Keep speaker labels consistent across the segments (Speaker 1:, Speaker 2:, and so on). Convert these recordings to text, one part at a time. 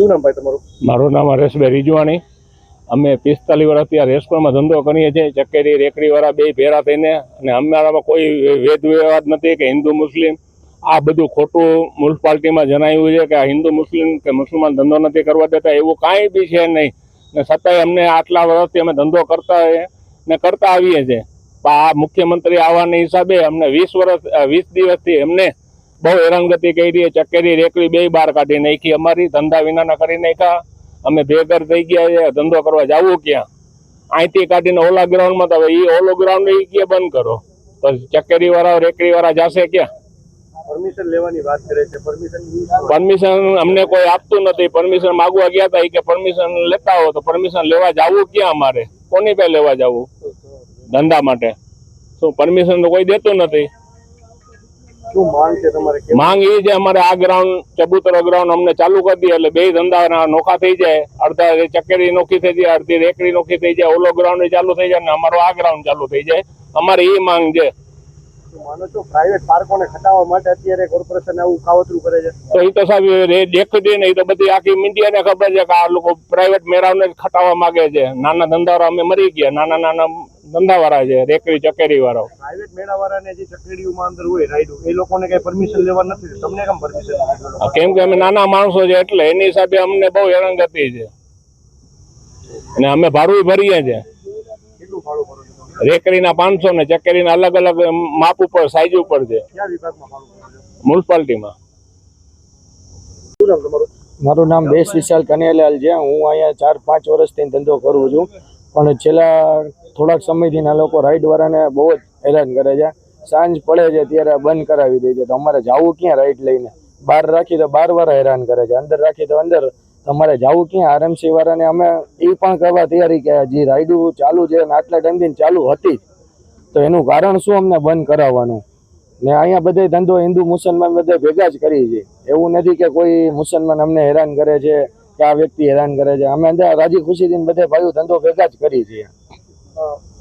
Speaker 1: શું નામ ભાઈ તમારું?
Speaker 2: મારું નામ હરેશભાઈ રીજવાણી. અમે પિસ્તાલીસ વર્ષથી આ રેસ્ટોરન્ટમાં ધંધો કરીએ છીએ. ચકેરી, રેકડીવાળા બે ભેરા થઈને અને અમારામાં કોઈ વેદ વિવાદ નથી કે હિન્દુ, મુસ્લિમ. આ બધું ખોટું મ્યુનિસિપાલિટીમાં જણાવ્યું છે કે આ હિન્દુ, મુસ્લિમ કે મુસલમાન ધંધો નથી કરવા દેતા, એવું કાંઈ બી છે નહીં. ને છતાંય અમને આટલા વર્ષથી અમે ધંધો કરતા ને કરતા આવીએ છીએ. આ મુખ્યમંત્રી આવવાના હિસાબે અમને વીસ વર્ષ વીસ દિવસથી એમને બહુ હેરાનગતિ કરી ચકેરી રેકડી બે બહાર કાઢી નાખી અમારી ધંધા વિનાના કરી નાખ્યા. અમે ભેગર થઈ ગયા છે ધંધો કરવા જવું ક્યાં? અહીંથી કાઢીને ઓલા ગ્રાઉન્ડમાં તો એ ઓલો ગ્રાઉન્ડ એ કે બંધ કરો? તો ચકેરી વાળા રેકડી વાળા જશે ક્યાં?
Speaker 1: પરમિશન લેવાની વાત કરે છે પરમિશન
Speaker 2: પરમિશન અમને કોઈ આપતું નથી. પરમિશન માગવા ગયા હતા કે પરમિશન લેતા હો તો પરમિશન લેવા જવું ક્યાં અમારે? કોની પાસે લેવા જવું? ધંધા માટે. શું પરમિશન તો કોઈ દેતું નથી?
Speaker 1: માંગ
Speaker 2: એ છે, અમારે આ ગ્રાઉન્ડ, ચબુતરા ગ્રાઉન્ડ અમને ચાલુ કરી દે એટલે બે ધંધા નોખા થઈ જાય. અડધા ચકેરી નોખી થઈ જાય, અડધી રેકડી નોખી થઈ જાય, ઓલો ગ્રાઉન્ડ ચાલુ થઈ જાય ને અમારો આ ગ્રાઉન્ડ ચાલુ થઈ જાય. અમારે એ માંગ છે.
Speaker 1: માનો છો પ્રાઇવેટ પાર્કોને ખટાવવા માટે અત્યારે કોર્પોરેશન આવું કાવતરું કરે છે?
Speaker 2: તો એ તો સાહેબ બધી આખી મીડિયાને ખબર છે કે આ લોકો પ્રાઇવેટ મેરાવને જ ખટાવવા માંગે છે. નાના ધંધાવાળા અમે મરી ગયા નાના નાના ધંધાવાળા છે રેકડી ચકેરી વાળા
Speaker 1: પ્રાઇવેટ મેળાવાળાને જે ચકેડીઓમાં અંદર હોય રાઈડો એ લોકોને કઈ પરમિશન લેવા નથી તમને કેમ પરમિશન
Speaker 2: કેમ કે અમે નાના માણસો છે એટલે એની હિસાબે અમને બહુ હેરાનગતિ છે. અને અમે ભાડું ભરીએ છીએ.
Speaker 1: કેટલું ભાડું ભરો તમે?
Speaker 2: પાંચસો ને ચકેરીના અલગ અલગ માપ ઉપર સાઈઝ ઉપર છે. મ્યુનિસિપાલિટીમાં
Speaker 3: મારું નામ દેશ વિશાલ કનૈયાલાલ છે. હું અહીંયા ચાર પાંચ વર્ષથી ધંધો કરું છું. પણ છેલ્લા થોડાક સમયથી આ લોકો રાઈડવાળાને બહુ જ હેરાન કરે છે. સાંજ પડે છે ત્યારે બંધ કરાવી દે છે. તો અમારે જવું ક્યાં રાઈડ લઈને? બહાર રાખી તો બાર વાર હેરાન કરે છે. અંદર રાખી તો અંદર તમારે જવું ક્યાં? આરએમસી વાળાને અમે એ પણ કરવા તૈયારી કે જે રાયડું ચાલુ છે અને આટલા ટાઈમથી ચાલુ હતી તો એનું કારણ શું અમને બંધ કરાવવાનું? ને અહીંયા બધે ધંધો હિન્દુ મુસલમાન બધે ભેગા જ કરી છે. એવું નથી કે કોઈ મુસલમાન અમને હેરાન કરે છે કે આ વ્યક્તિ હેરાન કરે છે. અમે અંદર રાજી ખુશીથી બધે ભાઈઓ ધંધો ભેગા જ કરી છીએ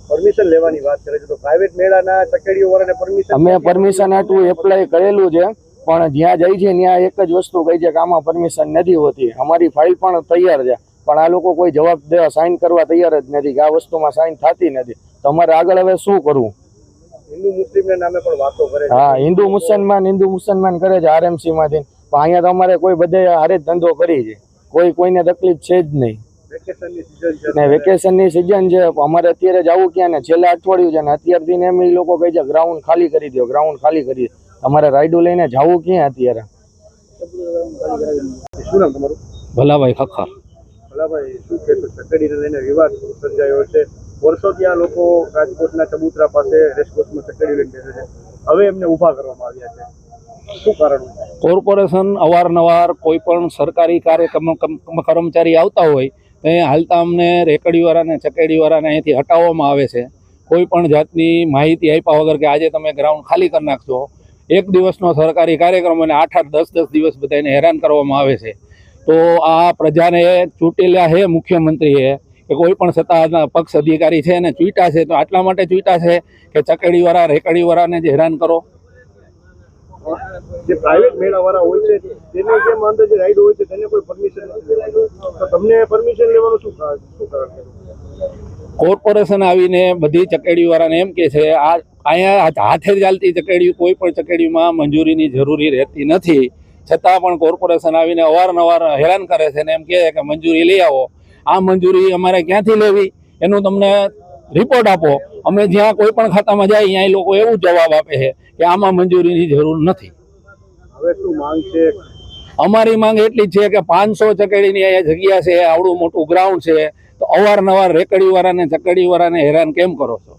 Speaker 1: પરમિશન લેવાની વાત કરે છે. તો પ્રાઇવેટ મેળાના ચકડીઓ વાળાને પરમિશન
Speaker 3: અમે પરમિશન આટલું એપ્લાય કરેલું છે. પણ જ્યાં જાય છે ત્યાં એક જ વસ્તુ કહી છે કે આમાં પરમિશન નથી હોતી. અમારી ફાઇલ પણ તૈયાર છે. પણ આ લોકો કોઈ જવાબ દેવા સાઇન કરવા તૈયાર જ નથી કે આ વસ્તુમાં સાઇન થતી નથી. તો અમારે આગળ હવે શું કરવું?
Speaker 1: હિન્દુ મુસ્લિમના નામે પણ વાતો કરે છે.
Speaker 3: હા હિન્દુ મુસલમાન હિન્દુ મુસલમાન કરે છે આરએમસી માંથી પણ અહીંયા તો અમારે કોઈ બધે હારે જ ધંધો કરી છે. કોઈ કોઈને તકલીફ છે જ નહીં.
Speaker 1: વેકેશનની સિઝન છે.
Speaker 3: ને વેકેશનની સિઝન છે અમારે અત્યારે જવું ક્યાં ને? છેલ્લા અઠવાડિયું છે ને અત્યારથી એમ ઈ લોકો કહે છે ગ્રાઉન્ડ ખાલી કરી દો ગ્રાઉન્ડ ખાલી કરી દો તમારે રાયડું લઈને જવું ક્યાં અત્યારે?
Speaker 1: શું નામ તમારું?
Speaker 4: ભલાભાઈ ખખર.
Speaker 1: ભલાભાઈ શું કહેશો? ચકડીને લઈને વિવાદ સર્જાયો છે. વર્ષોથી આ લોકો રાજકોટના ચબુતરા પાસે રેસકોર્સમાં ચકડી લઈને બેસે છે. હવે એમને ઊભા કરવામાં આવ્યા છે. શું કારણ
Speaker 4: કોર્પોરેશન અવારનવાર કોઈ પણ સરકારી કાર્યક્રમ કર્મચારી આવતા હોય તો એ હાલતા અમને રેકડીવાળાને ચકેડીવાળાને અહીંથી હટાવવામાં આવે છે. કોઈ પણ જાતની માહિતી આપ્યા વગર કે આજે તમે ગ્રાઉન્ડ ખાલી કરી નાખશો એક દિવસનો સરકારી કાર્યક્રમ અને આઠ આઠ દસ દસ દિવસ બધાને હેરાન કરવામાં આવે છે. તો આ પ્રજાને ચૂંટેલા હે મુખ્યમંત્રીએ કે કોઈ પણ સત્તાના પક્ષ અધિકારી છે અને ચૂંટા છે તો આટલા માટે ચૂંટા છે કે ચકડીવાળા રેકડીવાળાને જ હેરાન કરો?
Speaker 1: જે પ્રાઇવેટ મેળાવાળા હોય છે તેને જેમ અંદર જે રાઈડ હોય છે તેને કોઈ પરમિશન તો તમને પરમિશન લેવાનું શું શું કારણ?
Speaker 4: કોર્પોરેશન આવીને બધી ચકેડીવાળાને એમ કે છે આ અહીંયા હાથે ચાલતી ચકેડીયું કોઈ પણ ચકેડીમાં મંજૂરીની જરૂરી રહેતી નથી. છતાં પણ કોર્પોરેશન આવીને અવારનવાર હેરાન કરે છે ને એમ કહે કે મંજૂરી લઈ આવો. આ મંજૂરી અમારે ક્યાંથી લેવી? એનું તમને રિપોર્ટ આપો. અમે જ્યાં કોઈ પણ ખાતામાં જાય ત્યાં એ લોકો એવું જવાબ આપે છે કે આમાં મંજૂરીની જરૂર નથી.
Speaker 1: હવે શું માંગ છે?
Speaker 4: અમારી માંગ એટલી છે કે પાંચસો ચકેડીની અહીંયા જગ્યા છે આવડું મોટું ગ્રાઉન્ડ છે. તો અવારનવાર રેકડીવાળાને ચકડીવાળાને હેરાન કેમ કરો છો?